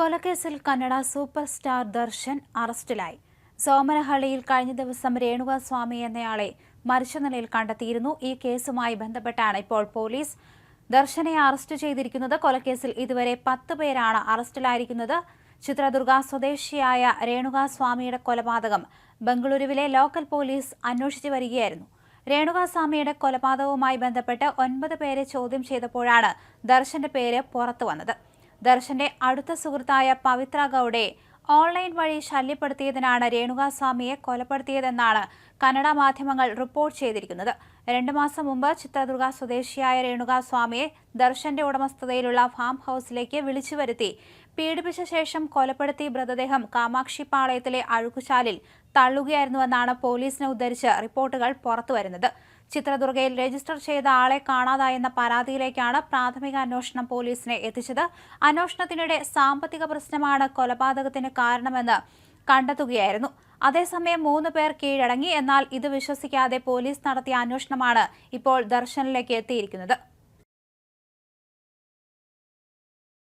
കൊലക്കേസിൽ Kannada super star Darshan അറസ്റ്റിലായി. സോമനഹള്ളിയിൽ കഴിഞ്ഞ ദിവസം രേണുക സ്വാമി എന്നയാളെ മരിച്ച നിലയിൽ കണ്ടെത്തിയിരുന്നു. ഈ കേസുമായി ബന്ധപ്പെട്ടാണ് ഇപ്പോൾ പോലീസ് ദർശനെ അറസ്റ്റ് ചെയ്തിരിക്കുന്നത്. കൊലക്കേസിൽ ഇതുവരെ പത്ത് പേരാണ് അറസ്റ്റിലായിരിക്കുന്നത്. ചിത്രദുർഗ സ്വദേശിയായ രേണുക സ്വാമിയുടെ കൊലപാതകം ബംഗളൂരുവിലെ ലോക്കൽ പോലീസ് അന്വേഷിച്ചു വരികയായിരുന്നു. രേണുകാസ്വാമിയുടെ കൊലപാതകവുമായി ബന്ധപ്പെട്ട് ഒൻപത് പേരെ ചോദ്യം ചെയ്തപ്പോഴാണ് ദർശന്റെ പേര് പുറത്തു വന്നത്. ദർശന്റെ അടുത്ത സുഹൃത്തായ പവിത്ര ഗൌഡെ ഓൺലൈൻ വഴി ശല്യപ്പെടുത്തിയതിനാണ് രേണുകാസ്വാമിയെ കൊലപ്പെടുത്തിയതെന്നാണ് കന്നഡ മാധ്യമങ്ങൾ റിപ്പോർട്ട് ചെയ്തിരിക്കുന്നത്. രണ്ടു മാസം മുമ്പ് ചിത്രദുർഗ സ്വദേശിയായ രേണുകാസ്വാമിയെ ദർശന്റെ ഉടമസ്ഥതയിലുള്ള ഫാം ഹൌസിലേക്ക് വിളിച്ചു വരുത്തി. പീഡിപ്പിച്ച ശേഷം കൊലപ്പെടുത്തി മൃതദേഹം കാമാക്ഷി പാളയത്തിലെ അഴുക്കുചാലിൽ തള്ളുകയായിരുന്നുവെന്നാണ് പോലീസിനെ ഉദ്ധരിച്ച് റിപ്പോർട്ടുകൾ പുറത്തുവരുന്നത്. ചിത്രദുർഗയിൽ രജിസ്റ്റർ ചെയ്ത ആളെ കാണാതായെന്ന പരാതിയിലേക്കാണ് പ്രാഥമിക അന്വേഷണം പോലീസിനെ എത്തിച്ചത്. അന്വേഷണത്തിനിടെ സാമ്പത്തിക പ്രശ്നമാണ് കൊലപാതകത്തിന് കാരണമെന്ന് കണ്ടെത്തുകയായിരുന്നു. അതേസമയം മൂന്ന് പേർ കീഴടങ്ങി. എന്നാൽ ഇത് വിശ്വസിക്കാതെ പോലീസ് നടത്തിയ അന്വേഷണമാണ് ഇപ്പോൾ ദർശനിലേക്ക് എത്തിയിരിക്കുന്നത്.